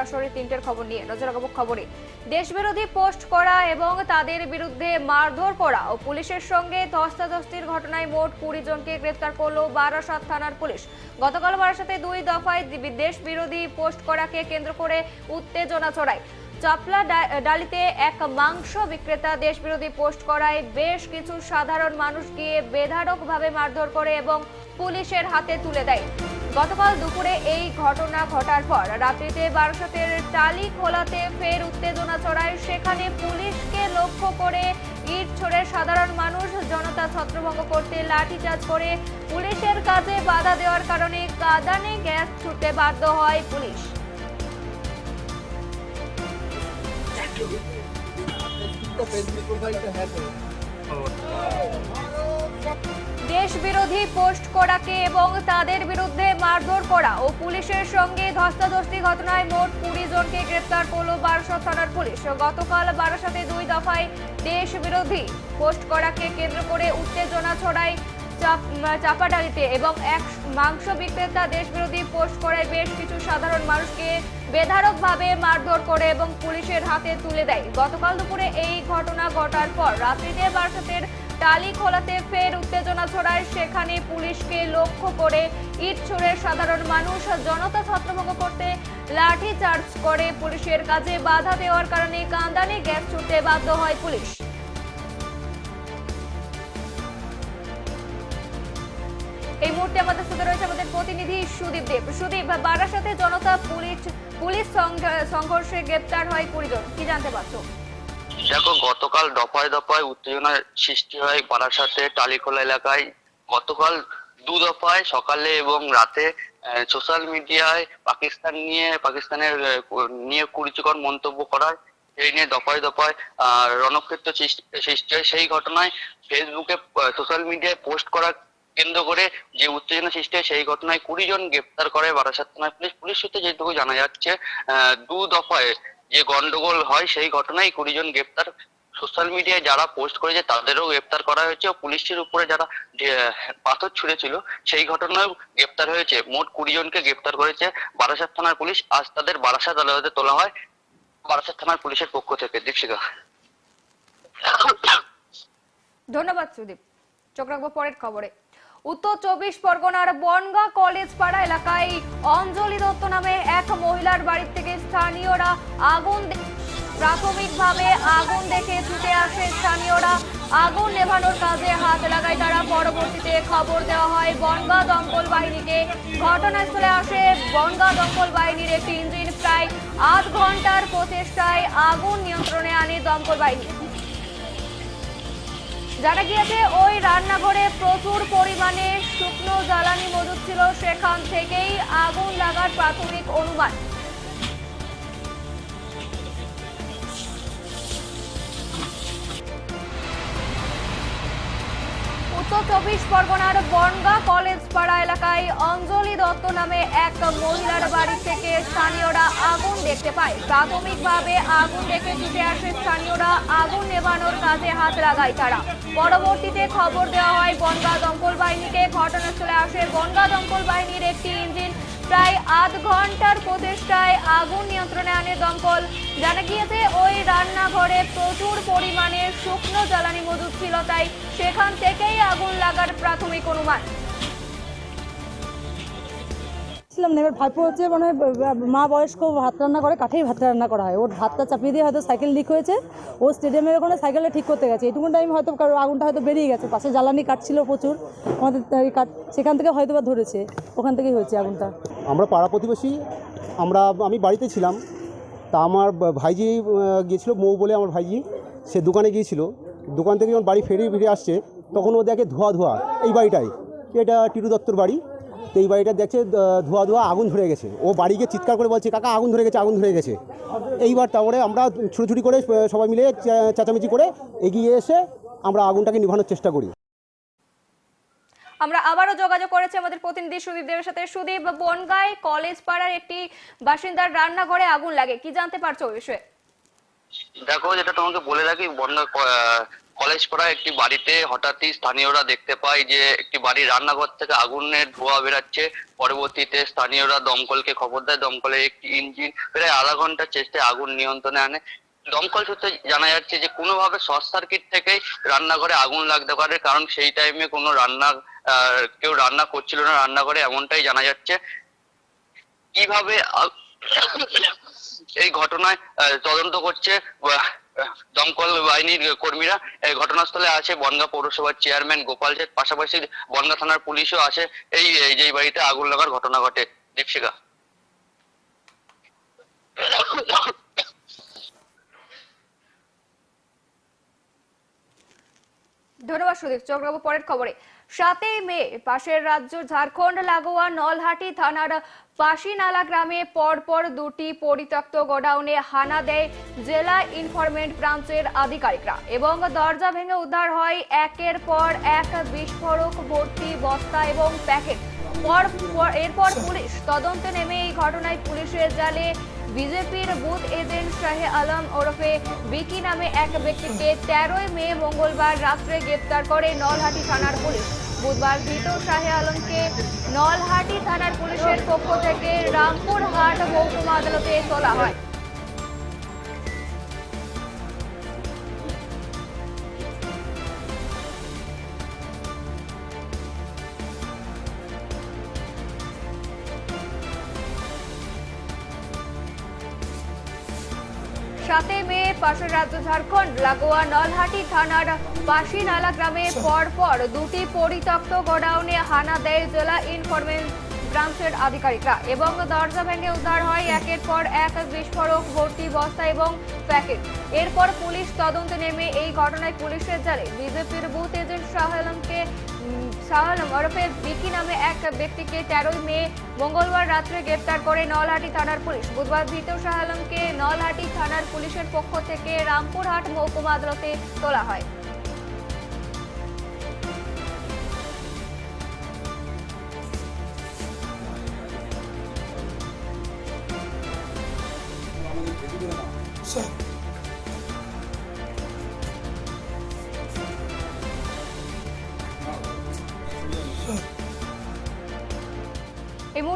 সরাসরি তিনটের খবর নিয়ে নজর রাখব খবরে। দেশবিরোধী পোস্ট করা এবং তাদের বিরুদ্ধে মারধর করা ও পুলিশের সঙ্গে ধস্তাধস্তির ঘটনায় মোট কুড়ি জনকে গ্রেফতার করল বারাসাত থানার পুলিশ। গতকাল বারাসাতে দুই দফায় দেশ বিরোধী পোস্ট করাকে কেন্দ্র করে উত্তেজনা ছড়ায়। চাপলা ডালিতে এক মাংস বিক্রেতা দেশবিরোধী পোস্ট করায় বেশ কিছু সাধারণ মানুষ গিয়ে বেধারকভাবে মারধর করে এবং পুলিশের হাতে তুলে দেয়। গতকাল দুপুরে এই ঘটনা ঘটার পর রাত্রিতে বারাসাতের টালি খোলাতে ফের উত্তেজনা ছড়ায়। সেখানে পুলিশকে লক্ষ্য করে ইট ছড়ে সাধারণ মানুষ জনতা ছত্রভঙ্গ করতে লাঠিচার্জ করে পুলিশের কাজে বাধা দেওয়ার কারণে কাদানে গ্যাস ছুটতে বাধ্য হয় পুলিশ। দেশ বিরোধী পোস্ট করাকে এবং তাদের বিরুদ্ধে মারধর করা ও পুলিশের সঙ্গে ধস্তাধস্তি ঘটনায় মোট কুড়ি জনকে গ্রেপ্তার করল বারাসত থানার পুলিশ। গতকাল বারাসাতে দুই দফায় দেশ বিরোধী পোস্ট করাকে কেন্দ্র করে উত্তেজনা ছড়ায় চাপ- চাপাডালিতে এবং এক মাংস বিক্রেতা দেশ বিরোধী পোস্ট করায় বেশ কিছু সাধারণ মানুষকে বেধারকভাবে মারধর করে এবং পুলিশের হাতে তুলে দেয়। গতকাল দুপুরে এই ঘটনা ঘটার পর রাত্রিতে বারাসাতের টালি খোলাতে ফের উত্তেজনা ছড়ায়। সেখানে পুলিশকে লক্ষ্য করে ইট ছুড়ে সাধারণ মানুষ জনতা ছত্রভঙ্গ করতে লাঠি চার্জ করে পুলিশের কাজে বাধা দেওয়ার কারণে কান্দানে গ্যাস ছুটতে বাধ্য হয় পুলিশ। এই মুহূর্তে আমাদের সাথে রয়েছে আমাদের প্রতিনিধি সুদীপ দেব। সুদীপ, বারাসাতে জনতা পুলিশ পুলিশ সংঘ- সংঘর্ষে গ্রেপ্তার হয় কুড়ি জন কি জানতে পারছ? দেখো, গতকাল দফায় দফায় উত্তেজনার সৃষ্টি হয় বারাসাতে, টালিখোলা এলাকায়। গতকাল দু দফায়, সকালে এবং রাতে সোশ্যাল মিডিয়ায় পাকিস্তান নিয়ে, পাকিস্তানের নিয়ে কুরুচিকর মন্তব্য করায় এই নিয়ে দফায় দফায় রণক্ষেত্র সৃষ্টি হয়। সেই ঘটনায় ফেসবুকে সোশ্যাল মিডিয়ায় পোস্ট করা কেন্দ্র করে যে উত্তেজনা সৃষ্টি হয়, সেই ঘটনায় কুড়ি জন গ্রেপ্তার করে বারাসাত থানার পুলিশ। পুলিশ সূত্রে যেটুকু জানা যাচ্ছে দু দফায় যে গন্ডগোল হয় সেই ঘটনায় কুড়ি জন গ্রেপ্তার। সোশ্যাল মিডিয়ায় যারা পোস্ট করেছে তাদেরও গ্রেপ্তার করা হয়েছে ও পুলিশের উপরে যারা পাথর ছুঁড়েছিল সেই ঘটনায় গ্রেপ্তার হয়েছে। মোট কুড়ি জনকে গ্রেপ্তার করেছে বারাসাত থানার পুলিশ। আজ তাদের বারাসাত আদালতে তোলা হয়। বারাসাত থানার পুলিশের পক্ষ থেকে। দীপশিকা ধন্যবাদ সুদীপ। রাখব পরের খবরে। উত্তর চব্বিশ পরগনার বনগা কলেজ পাড়া এলাকায় অঞ্জলি দত্ত নামে এক মহিলার বাড়ির থেকে স্থানীয়রা আগুন প্রাথমিকভাবে আগুন দেখে ছুটে আসে স্থানীয়রা। আগুন নেভানোর কাজে হাত লাগায় তারা। পরবর্তীতে খবর দেওয়া হয়, বনগা দমকল বাহিনীকে ঘটনাস্থলে আসে। বনগা দমকল বাহিনীর একটি ইঞ্জিন প্রায় আধ ঘণ্টার প্রচেষ্টায় আগুন নিয়ন্ত্রণে আনে দমকল বাহিনী। জানা গিয়েছে, ওই রান্নাঘরে প্রচুর পরিমাণে শুকনো জ্বালানি মজুদ ছিল। সেখান থেকেই আগুন লাগার প্রাথমিক অনুমান। উত্তর চব্বিশ পরগনার বনগা কলেজ পাড়া এলাকায় অঞ্জলি দত্ত নামে এক মহিলার বাড়ি থেকে স্থানীয়রা আগুন দেখতে পায়। প্রাথমিকভাবে আগুন দেখে ছুটে আসে স্থানীয়রা, আগুন নেভানোর কাজে হাত লাগায় তারা। পরবর্তীতে খবর দেওয়া হয়, বনগা দমকল বাহিনীকে ঘটনাস্থলে আসে। বনগা দমকল বাহিনীর একটি ইঞ্জিন প্রায় আধ ঘণ্টার প্রচেষ্টায় আগুন নিয়ন্ত্রণে আনে দমকল। জানা গিয়েছে, ওই রান্নাঘরে প্রচুর পরিমাণে শুকনো জ্বালানি মজুদ ছিল, তাই সেখান থেকেই আগুন লাগার প্রাথমিক অনুমান। ছিলাম না, এবার ভাইপো হচ্ছে মানে মা বয়স্ক, ভাত রান্না করে, কাঠেই ভাত রান্না করা হয়। ওর ভাতটা চাপিয়ে দিয়ে হয়তো সাইকেল লিক হয়েছে, ও স্টেডিয়ামের ওখানে সাইকেলটা ঠিক করতে গেছে। এইটুকু টাইম হয়তো কারও আগুনটা হয়তো বেরিয়ে গেছে, পাশে জ্বালানি কাটছিল প্রচুর, আমাদের কাঠ সেখান থেকে হয়তো বা ধরেছে, ওখান থেকেই হয়েছে আগুনটা। আমরা পাড়া প্রতিবেশী, আমরা, আমি বাড়িতে ছিলাম, তা আমার ভাইজি গিয়েছিল মৌ বলে আমার ভাইজি, সে দোকানে গিয়েছিল। দোকান থেকে যখন বাড়ি ফেরে, ফিরে আসছে, তখন ও দেখে ধোয়া ধোয়া, এই বাড়িটাই, এটা টিটু দত্তর বাড়ি। তো এই বাড়িটা দেখছে ধোয়া ধোয়া আগুন ধরে গেছে। ও বাড়ি গিয়ে চিৎকার করে বলছে কাকা আগুন ধরে গেছে আগুন ধরে গেছে। এইবার তারপরে আমরা ছুটোছুটি করে সবাই মিলে চেঁচামেচি করে এগিয়ে এসে আমরা আগুনটাকে নিভানোর চেষ্টা করি। আমরা আবারও যোগাযোগ করেছি আমাদের প্রতিনিধি সুদীপ দেবের সাথে। সুদীপ বনগাঁয় কলেজ পাড়ার একটি বাসিন্দার রান্নাঘরে আগুন লাগে। কি জানতে পারছ বিষয়ে? দেখো যেটা তোমাকে বলে রাখি বন্যা কলেজ পাড়ায় একটি বাড়িতে হঠাৎই স্থানীয়রা দেখতে পায় যে একটি বাড়ির রান্নাঘর থেকে আগুনের ধোঁয়া বেরাচ্ছে। পরবর্তীতে স্থানীয়রা দমকলকে খবর দেয়। দমকলে একটি ইঞ্জিন প্রায় আধা ঘণ্টার চেষ্টায় আগুন নিয়ন্ত্রণে আনে। দমকল সূত্রে জানা যাচ্ছে যে কোনোভাবে শর্ট সার্কিট থেকেই রান্নাঘরে আগুন লাগতে পারে, কারণ সেই টাইমে কোনো রান্না কেউ রান্না করছিল না রান্নাঘরে এমনটাই জানা যাচ্ছে। কীভাবে এই ঘটনায় তদন্ত করছে দমকল বাহিনীর কর্মীরা এই ঘটনাস্থলে আছে। বনগা পৌরসভার চেয়ারম্যান গোপাল শেঠ, পাশাপাশি বনগা থানার পুলিশও আছে। এই যে বাড়িতে আগুন লাগার ঘটনা ঘটে। দীপশিকা ধন্যবাদ সুদীপ রাখব পরের খবরে। সাতই মে, পাশের রাজ্য ঝাড়খণ্ড, লাগোয়া, নলহাটি থানার পাশিনালা গ্রামে পরপর দুটি পরিত্যক্ত গোডাউনে হানা দেয় জেলা ইনফরমেন্ট ব্রাঞ্চের আধিকারিকরা এবং দরজা ভেঙে উদ্ধার হয় একের পর এক বিস্ফোরক ভর্তি বস্তা এবং প্যাকেট। পর পর- এরপর পুলিশ তদন্তে নেমে এই ঘটনায় পুলিশের জালে বিজেপির বুথ এজেন্ট শাহে আলম ওরফে বিকি নামে এক ব্যক্তিকে তেরোই মে মঙ্গলবার রাত্রে গ্রেপ্তার করে নলহাটি থানার পুলিশ। বুধবার ধৃত শাহে আলমকে নলহাটি থানার পুলিশের পক্ষ থেকে রামপুরহাট মহকুমা আদালতে তোলা হয়। সাতই মে, পাশের রাজ্য ঝাড়খণ্ড, লাগোয়া নলহাটি থানার পাশিনালা গ্রামে পরপর দুটি পরিত্যক্ত গোডাউনে হানা দেয় জেলা ইনফরমেন্ট ব্রাঞ্চের আধিকারিকরা এবং দরজা ভেঙে উদ্ধার হয় একের পর এক বিস্ফোরক ভর্তি বস্তা এবং প্যাকেট। এরপর পুলিশ তদন্তে নেমে এই ঘটনায় পুলিশের জালে বিজেপির বুথ এজেন্ট শাহ আলমকে উম, শাহ আলম ওরফে বিকি নামে এক ব্যক্তিকে তেরোই মে মঙ্গলবার রাত্রে গ্রেপ্তার করে নলহাটি থানার পুলিশ। বুধবার ধৃত শাহ নলহাটি থানার পুলিশের পক্ষ থেকে রামপুরহাট মহকুমা আদালতে তোলা হয়। এই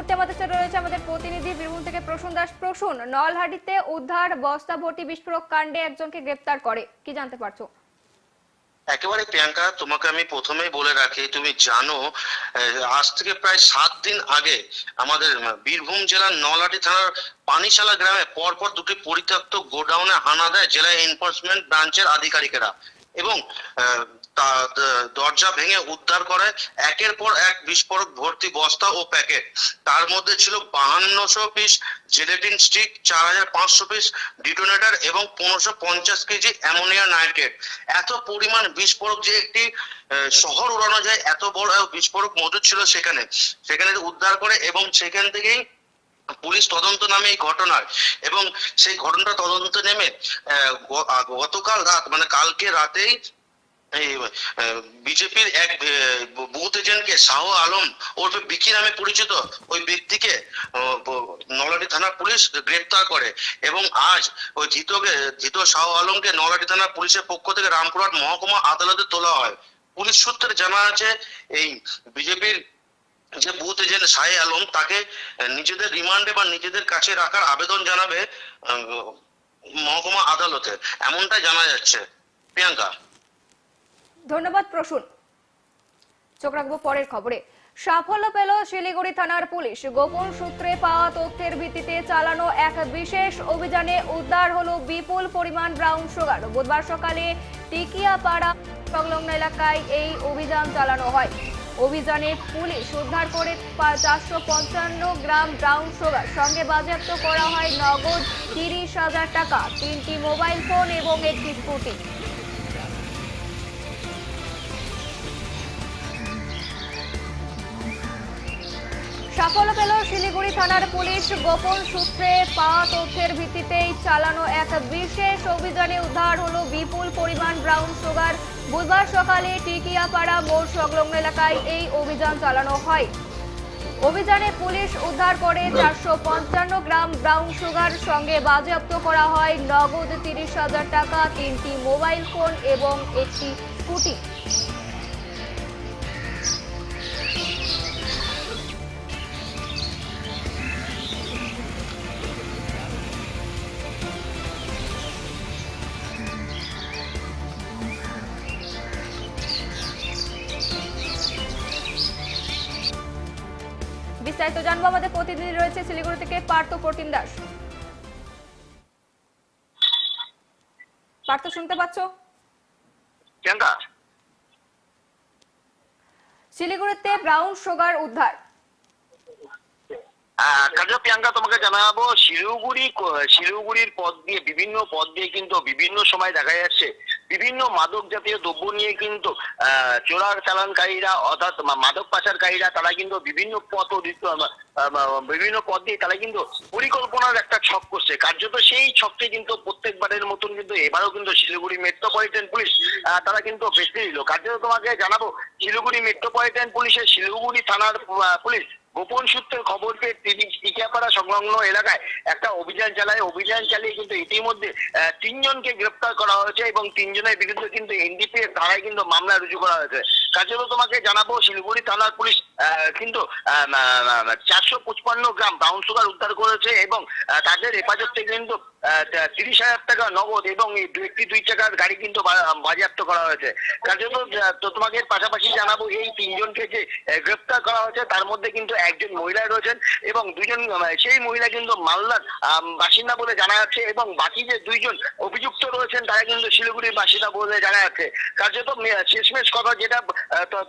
মুহূর্তে আমাদের সাথে রয়েছে আমাদের প্রতিনিধি বীরভূম থেকে প্রসূন দাস। প্রসূন, নলহাটিতে উদ্ধার, বস্তা ভর্তি বিস্ফোরক কাণ্ডে একজনকে গ্রেপ্তার করে। কি জানতে পারছ? একেবারে প্রিয়াঙ্কা, তোমাকে আমি প্রথমেই বলে রাখি, তুমি জানো আজ থেকে প্রায় সাত দিন আগে আমাদের বীরভূম জেলার নলাটি থানার পানিশালা গ্রামে পরপর দুটি পরিত্যক্ত গোডাউনে হানা দেয় জেলা এনফোর্সমেন্ট ব্রাঞ্চের আধিকারিকেরা। এবং দরজা ভেঙে উদ্ধার করে, একের পর এক বিস্ফোরক ভর্তি বস্তা ও প্যাকেট। তার মধ্যে ছিল বাহান্নশো পিস জেলেটিন স্টিক চার হাজার পাঁচশো পিস ডিটোনেটর এবং পনেরোশো পঞ্চাশ কেজি অ্যামোনিয়া নাইট্রেট এত পরিমাণ বিস্ফোরক যে একটি শহর উড়ানো যায়, এত বড় বিস্ফোরক মজুদ ছিল সেখানে। সেখানে উদ্ধার করে এবং সেখান থেকেই পুলিশ তদন্ত নামে এই ঘটনার। এবং সেই ঘটনাটা তদন্ত নেমে গতকাল রাত মানে কালকে রাতেই বিজেপির এক বুথ এজেন্টকে শাহ আলম ওরফে বিকি নামে পরিচিত ওই ব্যক্তিকে আহ, থানা পুলিশ গ্রেপ্তার করে এবং আজ ওই ধৃতকে ধৃত শাহ আলমকে নলহাটি থানা পুলিশের পক্ষ থেকে রামপুরহাট মহকুমা আদালতে তোলা হয়। পুলিশ সূত্রে জানা আছে এই বিজেপির যে বুথ এজেন্ট শাহে আলম তাকে নিজেদের রিমান্ডে বা নিজেদের কাছে রাখার আবেদন জানাবে মহকুমা আদালতে। এমনটাই জানা যাচ্ছে। প্রিয়াঙ্কা? ধন্যবাদ, প্রসূন। চোখ রাখব পরের খবরে। সাফল্য পেল শিলিগুড়ি থানার পুলিশ। গোপন সূত্রে পাওয়া তথ্যের ভিত্তিতে চালানো এক বিশেষ অভিযানে উদ্ধার হলো বিপুল পরিমাণ ব্রাউন সুগার। বুধবার সকালে টিকিয়াপাড়া সংলগ্ন এলাকায় এই অভিযান চালানো হয়। অভিযানে পুলিশ উদ্ধার করে চারশো পঞ্চান্ন গ্রাম ব্রাউন সুগার। সঙ্গে বাজেয়াপ্ত করা হয় নগদ তিরিশ হাজার টাকা, তিনটি মোবাইল ফোন এবং একটি স্কুটি। সাফল্য পেল শিলিগুড়ি থানার পুলিশ। গোপন সূত্রে পাওয়া তথ্যের ভিত্তিতেই চালানো এক বিশেষ অভিযানে উদ্ধার হলো বিপুল পরিমাণ ব্রাউন সুগার বুধবার সকালে টিকিয়াপাড়া মোড় সংলগ্ন এলাকায় এই অভিযান চালানো হয়। অভিযানে পুলিশ উদ্ধার করে চারশো পঞ্চান্ন গ্রাম ব্রাউন সুগার সঙ্গে বাজেয়াপ্ত করা হয়। নগদ তিরিশ হাজার টাকা, তিনটি মোবাইল ফোন এবং একটি স্কুটি। বিস্তারিত জানব। আমাদের প্রতিনিধি রয়েছে শিলিগুড়ি থেকে পার্থ প্রতিম দাস। পার্থ শুনতে পাচ্ছ? শিলিগুড়িতে ব্রাউন সুগার উদ্ধার। কাজে প্রিয়াঙ্কা তোমাকে জানাব শিলিগুড়ি শিলিগুড়ির পথ দিয়ে বিভিন্ন পথ দিয়ে কিন্তু বিভিন্ন সময় দেখা যাচ্ছে বিভিন্ন মাদক জাতীয় দ্রব্য নিয়ে কিন্তু চোরার চালানকারীরা অর্থাৎ মাদক পাচারকারীরা তারা কিন্তু বিভিন্ন পথ বিভিন্ন পথ দিয়ে তারা কিন্তু পরিকল্পনার একটা ছক করছে। কার্যত সেই ছকটি কিন্তু প্রত্যেকবারের মতন কিন্তু এবারও কিন্তু শিলিগুড়ি মেট্রোপলিটন পুলিশ তারা কিন্তু বেঁচে দিল। কার্যত তোমাকে জানাব, শিলিগুড়ি মেট্রোপলিটন পুলিশের শিলিগুড়ি থানার পুলিশ গোপন সূত্রের খবর পেয়ে তিনি টিকিয়াপাড়া সংলগ্ন এলাকায় একটা অভিযান চালায়। অভিযান চালিয়ে কিন্তু ইতিমধ্যে তিনজনকে গ্রেপ্তার করা হয়েছে এবং তিনজনের বিরুদ্ধে কিন্তু এনডিপি এর ধারায় কিন্তু মামলা রুজু করা হয়েছে। কাজেও তোমাকে জানাব, শিলিগুড়ি থানার পুলিশ কিন্তু চারশো পঁচপান্ন গ্রাম ব্রাউন সুগার উদ্ধার করেছে এবং তাদের হেফাজত থেকে কিন্তু তিরিশ হাজার টাকা নগদ এবং একটি দুই চাকার গাড়ি কিন্তু বাজেয়াপ্ত করা হয়েছে। তার জন্য তো তোমাকে পাশাপাশি জানাব এই তিনজনকে যে গ্রেপ্তার করা হয়েছে তার মধ্যে কিন্তু একজন মহিলা রয়েছেন এবং আহ, সেই মহিলা কিন্তু মালদার বাসিন্দা বলে জানা যাচ্ছে এবং বাকি যে দুইজন অভিযুক্ত রয়েছেন তারা কিন্তু শিলিগুড়ির বাসিন্দা বলে জানা যাচ্ছে। কার্যত শেষমেশ কথা যেটা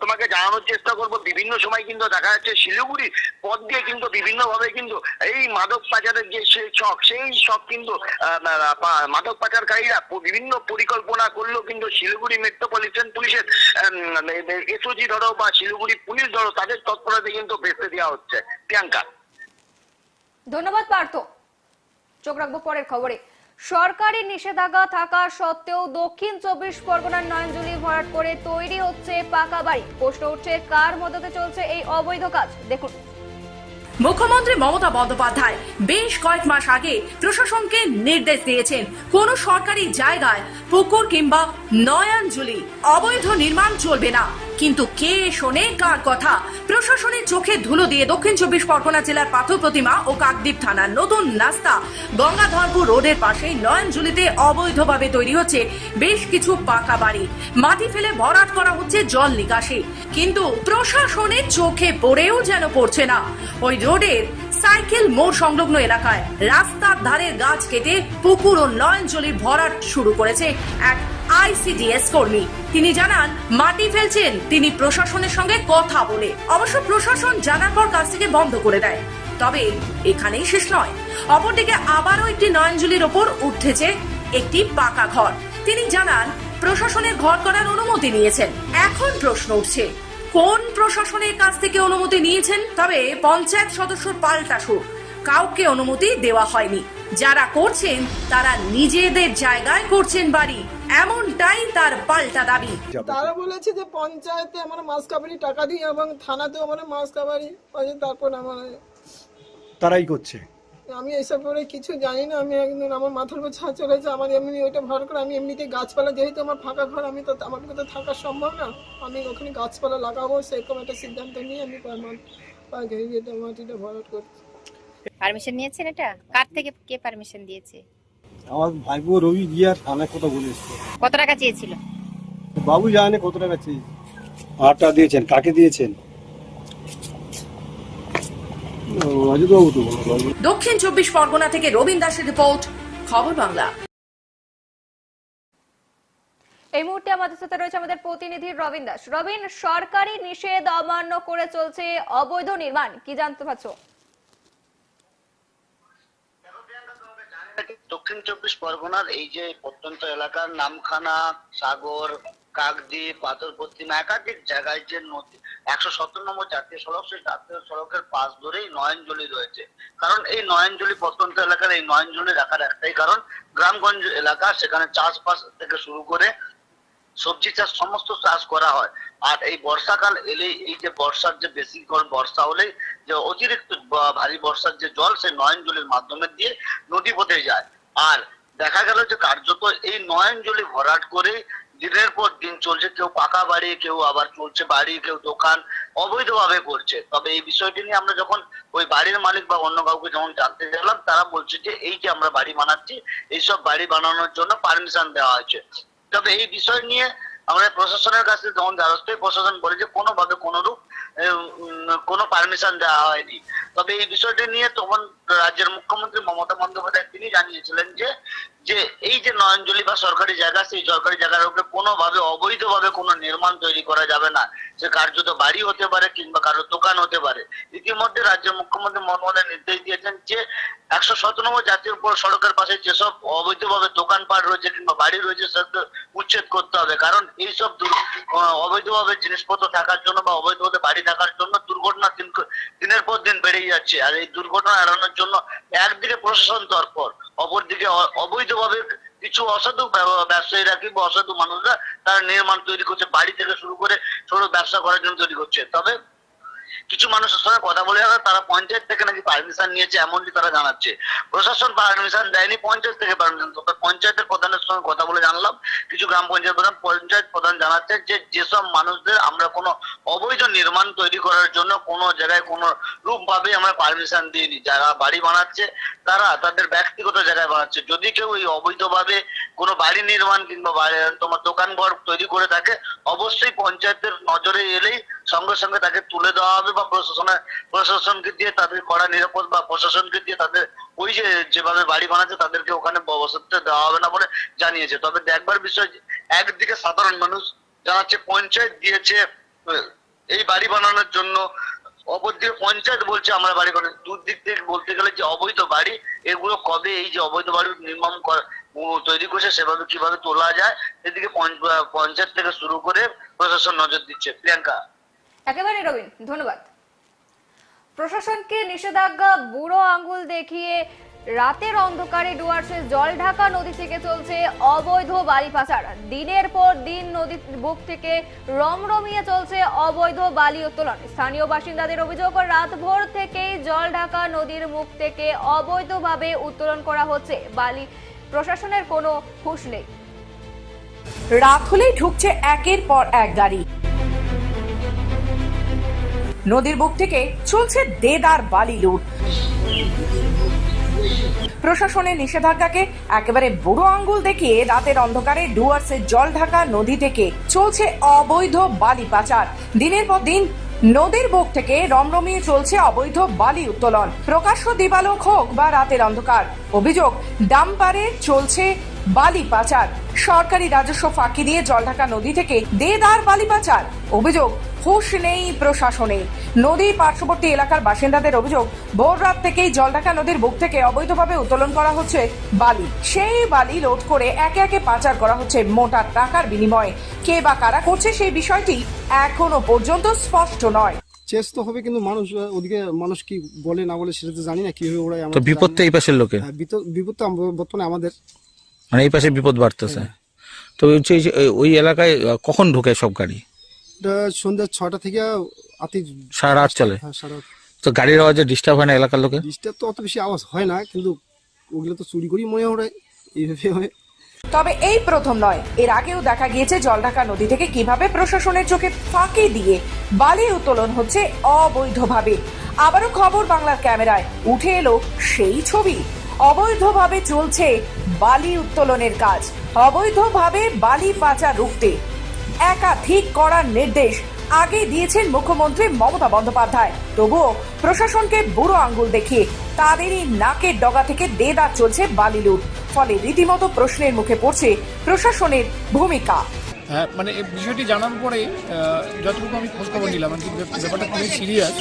তোমাকে জানানোর চেষ্টা করব বিভিন্ন সময় কিন্তু দেখা যাচ্ছে শিলিগুড়ি পথ দিয়ে কিন্তু বিভিন্নভাবে কিন্তু এই মাদক পাচারের যে সেই ছক সেই ছক কিন্তু মাদক পাচারকারীরা বিভিন্ন পরিকল্পনা করলেও কিন্তু শিলিগুড়ি মেট্রোপলিটন পুলিশের এসওজি ধরো বা শিলিগুড়ি পুলিশ ধরো, তাদের তৎপরতা কিন্তু বেঁচে দেওয়া হচ্ছে। প্রিয়াঙ্কা। ধন্যবাদ, পার্থ। চোখ রাখব পরের খবরে। সরকারি নিষেধাজ্ঞা থাকা সত্ত্বেও দক্ষিণ চব্বিশ পরগনার নয়নজুলি ভরাট করে তৈরি হচ্ছে পাকা বাড়ি। প্রশ্ন উঠছে, কার মদতে চলছে এই অবৈধ কাজ? দেখুন। মুখ্যমন্ত্রী মমতা বন্দ্যোপাধ্যায় বেশ কয়েক মাস আগে প্রশাসনকে নির্দেশ দিয়েছেন, কোন সরকারি জায়গায় পুকুর কিংবা নয়াঞ্জলি অবৈধ নির্মাণ চলবে না। কিন্তু কে শোনে কার কথা? প্রশাসনের চোখে ধুলো দিয়ে দক্ষিণ চব্বিশ পরগনা জেলার পাথর প্রতিমা ও কাকদ্বীপ থানার নতুন রাস্তা গঙ্গাধরপুর রোডের পাশে নয়নজুলিতে অবৈধভাবে তৈরি হচ্ছে বেশ কিছু পাকা বাড়ি। মাটি ফেলে ভরাট করা হচ্ছে জল নিকাশি। কিন্তু প্রশাসনের চোখে পড়েও যেন পড়ছে না। ওই রোডের সাইকেল মোড় সংলগ্ন এলাকায় রাস্তার ধারের গাছ কেটে পুকুর ও নয়নজলি ভরাট শুরু করেছে এক আইসিডিএস কর্মী। তিনি জানান, মাটি ফেলছেন, তিনি প্রশাসনের সঙ্গে কথা বলে। অবশ্য প্রশাসন জানার পর কাজ থেকে বন্ধ করে দেয়। তবে এখানেই শেষ নয়। অপরদিকে আবারও একটি নয়নজুলির ওপর উঠেছে একটি পাকা ঘর। তিনি জানান, প্রশাসনের ঘর করার অনুমতি নিয়েছেন। এখন প্রশ্ন উঠছে কোন প্রশাসনের কাছ থেকে অনুমতি নিয়েছেন? তবে পঞ্চায়েত সদস্যর পাল্টা সুর। কাউকে অনুমতি দেওয়া হয়নি। যারা করছেন তারা নিজেদের জায়গায় করছেন বাড়ি। এমনটাই তার পাল্টা দাবি। তারা বলেছে যে পঞ্চায়েতে আমরা মাস কাবারি টাকা দিই এবং থানাতেও আমরা মাস কাবারি আছে তারপর আমার তারাই করছে। আমি এইসব করে কিছু জানি না আমি একদিন আমার মাথার উপর ছাদ চলেছে আমার এমনি ওইটা ভর করে আমি এমনিতে গাছপালা যেহেতু আমার ফাঁকা ঘর আমি তো আমার তো থাকা সম্ভব না আমি ওখানে গাছপালা লাগাবো সেরকম একটা সিদ্ধান্ত নিয়ে আমি এটা মাটিটা ভরাট করছি। পারমিশন নিয়েছেন এটা? কার থেকে কে পারমিশন দিয়েছে? আমার ভাইপো রবি গিয়ে আর থানায় কথা বলে এসছে। কত টাকা চেয়েছিল? বাবু জানে কত টাকা চেয়েছে। আটটা দিয়েছেন কাকে দিয়েছেন অজিত বাবু তো বলো, বাবু। দক্ষিণ চব্বিশ পরগনা থেকে রবীন দাসের রিপোর্ট খবর বাংলা। এই মুহূর্তে আমাদের সাথে রয়েছে আমাদের প্রতিনিধি রবিন দাস। রবিন সরকারি নিষেধ অমান্য করে চলছে অবৈধ নির্মাণ। কি জানতে পারছ? দক্ষিণ চব্বিশ পরগনার এই যে প্রত্যন্ত এলাকার নামখানা সাগর কাকদ্বীপ পাথর প্রতিমা একাধিক জায়গায় যে নদী, একশো সত্তর নম্বর জাতীয় সড়ক, সেই জাতীয় সড়কের পাশ ধরেই নয়নজলি রয়েছে। কারণ এই নয়নজলি প্রত্যন্ত এলাকার এই নয়নজলি রাখার একটাই কারণ, গ্রামগঞ্জ এলাকা সেখানে চাষবাস থেকে শুরু করে সবজি চাষ, সমস্ত চাষ করা হয়। আর এই বর্ষাকাল এলেই এই যে বর্ষার যে বেশি বর্ষা হলেই যে অতিরিক্ত ভারী বর্ষার যে জল, সেই নয়নজলির মাধ্যমে দিয়ে নদী পথে যায়। আর দেখা গেল যে কার্যত এই নয়নজলি ভরাট করে দিনের পর দিন চলছে কেউ পাকা বাড়ি কেউ আবার চলছে বাড়ি কেউ দোকান অবৈধভাবে করছে। তবে এই বিষয়টি নিয়ে আমরা যখন ওই বাড়ির মালিক বা অন্য কাউকে যখন জানতে গেলাম তারা বলছে যে এই যে আমরা বাড়ি বানাচ্ছি এইসব বাড়ি বানানোর জন্য পারমিশন দেওয়া হয়েছে। তবে এই বিষয় নিয়ে আমরা প্রশাসনের কাছে যখন দ্বারস্থ প্রশাসন বলে যে কোনোভাবে কোনোরূপ উম, কোনো পারমিশন দেওয়া হয়নি। তবে এই বিষয়টি নিয়ে তখন রাজ্যের মুখ্যমন্ত্রী মমতা বন্দ্যোপাধ্যায় তিনি জানিয়েছিলেন যে যে এই যে নয়নজলি বা সরকারি জায়গা, সেই সরকারি জায়গার উপরে কোনোভাবে, অবৈধভাবে কোনো নির্মাণ তৈরি করা যাবে না। সে কার্যত বাড়ি হতে পারে কিংবা কারোর দোকান হতে পারে। ইতিমধ্যে রাজ্যের মুখ্যমন্ত্রী মনমোহন নির্দেশ দিয়েছেন যে, একশো সতেরো নম্বর জাতীয় সড়কের পাশে যেসব অবৈধভাবে দোকানপাট রয়েছে কিংবা বাড়ি রয়েছে, সেগুলো উচ্ছেদ করতে হবে। কারণ এইসব অবৈধভাবে জিনিসপত্র থাকার জন্য বা অবৈধভাবে বাড়ি থাকার জন্য দুর্ঘটনা দিন, দিনের পর দিন বেড়েই যাচ্ছে। আর এই দুর্ঘটনা এড়ানোর জন্য একদিকে প্রশাসন তৎপর অপরদিকে অবৈধভাবে কিছু অসাধু ব্যব- ব্যবসায়ীরা কিংবা অসাধু মানুষরা তারা নির্মাণ তৈরি করছে, বাড়ি থেকে শুরু করে ছোট ব্যবসা করার জন্য তৈরি করছে। তবে কিছু মানুষের সঙ্গে কথা বলে তারা পঞ্চায়েত থেকে নাকি পারমিশন নিয়েছে, এমনটি তারা জানাচ্ছে। প্রশাসন পারমিশন দেয়নি, পঞ্চায়েত থেকে পারমিশন তবে পঞ্চায়েতের প্রধানের সঙ্গে কথা বলে জানলাম, কিছু গ্রাম পঞ্চায়েত প্রধান পঞ্চায়েত প্রধান জানাচ্ছে যে যেসব মানুষদের আমরা কোনো অবৈধ নির্মাণ তৈরি করার জন্য কোনো জায়গায় কোনো রূপ ভাবে আমরা পারমিশন দিইনি। যারা বাড়ি বানাচ্ছে, তারা তাদের ব্যক্তিগত জায়গায় বানাচ্ছে। যদি কেউ এই অবৈধভাবে কোনো বাড়ি নির্মাণ কিংবা তোমার দোকান ঘর তৈরি করে থাকে, অবশ্যই পঞ্চায়েতের নজরে এলেই সঙ্গে সঙ্গে তাকে তুলে দেওয়া হবে বা প্রশাসনের প্রশাসনকে দিয়ে তাদের কড়া নিরাপদ বা প্রশাসনকে দিয়ে তাদের ওই যে, যেভাবে বাড়ি বানাচ্ছে তাদেরকে ওখানে বসতে দেওয়া হবে না বলে জানিয়েছে। তবে দেখবার বিষয় একদিকে সাধারণ মানুষ জানাচ্ছে পঞ্চায়েত দিয়েছে এই বাড়ি বানানোর জন্য অপরদিকে পঞ্চায়েত বলছে আমরা বাড়ি বানাই। দূর দিক থেকে বলতে গেলে যে অবৈধ বাড়ি, এগুলো কবে এই যে অবৈধ বাড়ি নির্মাণ তৈরি করছে সেভাবে কীভাবে তোলা যায়, এদিকে পঞ্চায়েত থেকে শুরু করে প্রশাসন নজর দিচ্ছে। প্রিয়াঙ্কা। একেবারে রবিন, ধন্যবাদ। প্রশাসনকে নিষেধাজ্ঞা, বুড়ো আঙ্গুল দেখিয়ে রাতের অন্ধকারে ডুয়ার্সে জল ঢাকা নদী থেকে চলছে অবৈধ বালি পাচার। দিনের পর দিন নদীর বুক থেকে রমরমিয়ে চলছে অবৈধ বালি উত্তোলন। স্থানীয় বাসিন্দাদের অভিযোগ রাত ভোর থেকেই জল ঢাকা নদীর মুখ থেকে অবৈধভাবে উত্তোলন করা হচ্ছে। বালি প্রশাসনের কোনো হুঁশ নেই। রাত হলেই ঢুকছে একের পর এক গাড়ি। নদীর বুক থেকে চলছে দেদার বালি লুট। প্রশাসনের নিষেধাজ্ঞাকে একেবারে বুড়ো আঙ্গুল দেখিয়ে রাতের অন্ধকারে ডুয়ার্সের জল ঢাকা নদী থেকে চলছে অবৈধ বালি পাচার। দিনের পর দিন নদীর বুক থেকে রমরমিয়ে চলছে অবৈধ বালি উত্তোলন। প্রকাশ্য দিবালোক হোক বা রাতের অন্ধকার, অভিযোগ, ডাম্পারে চলছে বালি পাচার। সরকারি রাজস্ব ফাঁকি দিয়ে জলঢাকা নদী থেকে দেদার বালি পাচার, অভিযোগ হুঁশ নেই প্রশাসনে। নদী পার্শ্ববর্তী এলাকার বাসিন্দাদের অভিযোগ ভোর রাত থেকেই জলঢাকা নদীর বুক থেকে অবৈধভাবে উত্তোলন করা হচ্ছে বালি। সেই বালি লোড করে একে একে পাচার করা হচ্ছে মোটা টাকার বিনিময়ে। কে বা কারা করছে সেই বিষয়টি এখনও পর্যন্ত স্পষ্ট নয়। চেস তো হবে কিন্তু মানুষ ওদিকে মানুষ কি বলে না বলে সেটা তো জানি না কীভাবে ওরা তো বিপদটা এই পাশের লোকের। বিপদ তো বর্তমানে আমাদের। মানে এই পাশে বিপদ বাড়তেছে। তো হচ্ছে যে, ওই এলাকায় কখন ঢোকে সব গাড়ি? সন্ধ্যা ছটা থেকে আতি সারা রাত চলে? হ্যাঁ সারা তো গাড়ির আওয়াজে ডিস্টার্ব হয় না এলাকার লোকের? ডিস্টার্ব তো অত বেশি আওয়াজ হয় না কিন্তু ওগুলো তো চুরি করি মনে হয় এইভাবে হয়। তবে এই প্রথম নয় এর আগেও দেখা গিয়েছে জলঢাকা নদী থেকে কীভাবে প্রশাসনের চোখে ফাঁকি দিয়ে বালি উত্তোলন হচ্ছে অবৈধভাবে। আবারও খবর বাংলার ক্যামেরায় উঠে এলো সেই ছবি। অবৈধভাবে চলছে বালি উত্তোলনের কাজ অবৈধভাবে বালি পাচার রুখতে। একাধিক করার নির্দেশ আগে দিয়েছেন মুখ্যমন্ত্রী মমতা বন্দ্যোপাধ্যায়। তবুও প্রশাসনকে বুড়ো আঙ্গুল দেখিয়ে তাদেরই নাকের ডগা থেকে দেদার চলছে বালি লুট ফলে রীতিমতো প্রশ্নের মুখে পড়ছে প্রশাসনের ভূমিকা। হ্যাঁ মানে এই বিষয়টি জানার পরে যতটুকু আমি খোঁজখবর নিলাম আর কি ব্যাপারটা খুবই সিরিয়াস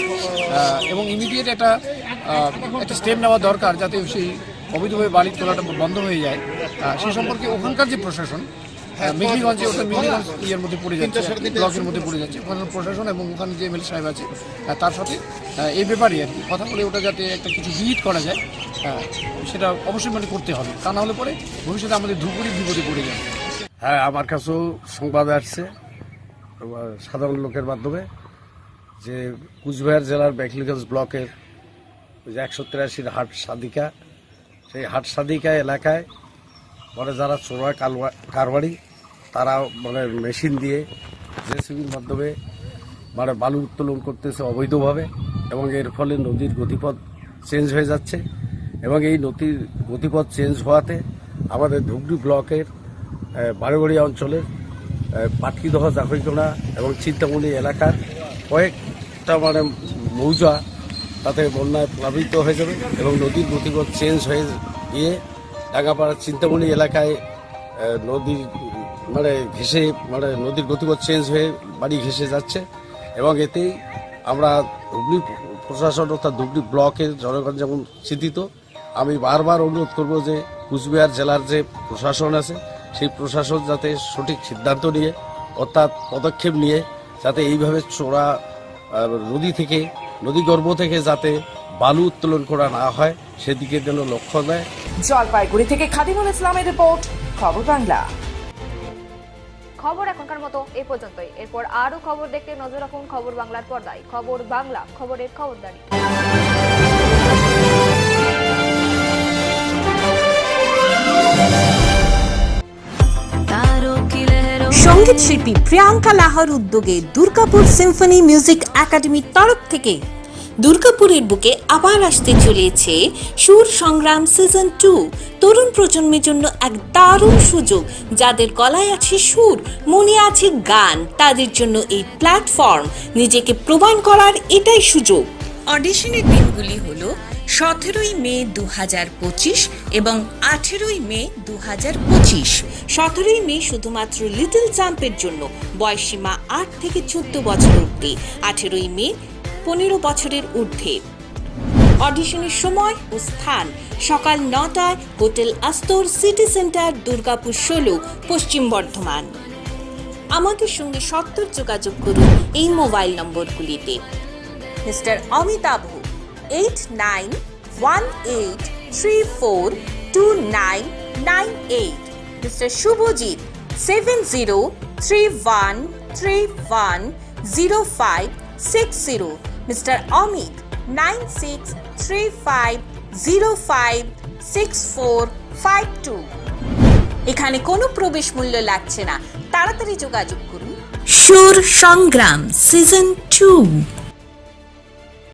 এবং ইমিডিয়েট একটা একটা স্টেপ নেওয়া দরকার যাতে সেই অবৈধভাবে বালি তোলাটা বন্ধ হয়ে যায়। সে সম্পর্কে ওখানকার যে প্রশাসন মেঘলিগঞ্জে ওটা মেঘলিগঞ্জ ইয়ের মধ্যে পড়ে যাচ্ছে ব্লকের মধ্যে পড়ে যাচ্ছে। ওখানকার প্রশাসন এবং ওখানে যে এমএলএ সাহেব আছে তার সাথে এই ব্যাপারে আর কি। কথা বলে ওটা যাতে একটা কিছু বিহিত করা যায় সেটা অবশ্যই মানে করতে হবে। তা না হলে পরে ভবিষ্যতে আমাদের ধূপগুড়ি বিপদে পড়ে যাবে। হ্যাঁ আমার কাছেও সংবাদ আসছে সাধারণ লোকের মাধ্যমে যে কুচবিহার জেলার বেকলিগঞ্জ ব্লকের ওই যে একশো তিরাশির হাট সাদিকা সেই হাট সাদিকা এলাকায় মানে যারা চোরা কালবা- কারবারি তারা মানে মেশিন দিয়ে জেসিবির মাধ্যমে মানে বালু উত্তোলন করতেছে অবৈধভাবে, এবং এর ফলে নদীর গতিপথ চেঞ্জ হয়ে যাচ্ছে, এবং এই নদীর গতিপথ চেঞ্জ হওয়াতে আমাদের ধুবড়ি ব্লকের বারোবাড়ি অঞ্চলের পাটকিদহ জাফরিকোনা এবং চিন্তামণি এলাকার কয়েকটা মানে মৌজা তাতে বন্যায় প্লাবিত হয়ে যাবে, এবং নদীর গতিপথ চেঞ্জ হয়ে গিয়ে ডাঙ্গাপাড়া চিন্তামণি এলাকায় নদীর মানে ঘেসে মানে নদীর গতিপথ চেঞ্জ হয়ে বাড়ি ঘেসে যাচ্ছে এবং এতেই আমরা হুগলি প্রশাসন অর্থাৎ ধুবড়ি ব্লকের জনগণ যেমন চিন্তিত, আমি বারবার অনুরোধ করব যে কুচবিহার জেলার যে প্রশাসন আছে, সেই প্রশাসন যাতে সঠিক সিদ্ধান্ত নিয়ে অর্থাৎ পদক্ষেপ নিয়ে যাতে এইভাবে চোরা নদী থেকে নদীগর্ভ থেকে যাতে বালু উত্তোলন করা না হয়, সেদিকে যেন লক্ষ্য দেয় জলপাইগুড়ি থেকে খাদিমুল ইসলামের রিপোর্ট, খবর বাংলা। খবর এখনকার মতো এ পর্যন্তই। এরপর আরও খবর দেখতে নজর রাখুন খবর বাংলার পর্দায়। খবর বাংলা, খবরের খবরদারি। সংগীত শিল্পী প্রিয়াঙ্কা লাহার উদ্যোগে দুর্গাপুর সিম্ফনি মিউজিক একাডেমির তরফ থেকে দুর্গাপুরের বুকে আবার আসতে চলেছে সুর সংগ্রাম সিজন টু তরুণ প্রজন্মের জন্য এক দারুণ সুযোগ যাদের গলায় আছে সুর মনে আছে গান তাদের জন্য এই প্ল্যাটফর্ম নিজেকে প্রমাণ করার এটাই সুযোগ। অডিশনের দিনগুলি হলো সতেরোই মে দু হাজার পঁচিশ এবং আঠেরোই মে দু হাজার পঁচিশ। সতেরোই মে শুধুমাত্র লিটল চাম্পের জন্য বয়সীমা আট থেকে চোদ্দ বছর অব্দি আঠেরোই মে পনেরো বছরের ঊর্ধ্বে। অডিশনের সময় ও স্থান, সকাল নটায় hotel Astor city centre, Durgapur ষোলো, পশ্চিম বর্ধমান। আমাদের সঙ্গে সত্তর যোগাযোগ করুন এই mobile নম্বরগুলিতে। Mister Amitabh eight nine one eight three four two nine nine eight. Mister Subhajit, seven zero three one three one zero five six zero. Four five two এখানে কোনো প্রবেশ মূল্য লাগছে না। তাড়াতাড়ি যোগাযোগ করুন। সুর সংগ্রাম সিজন টু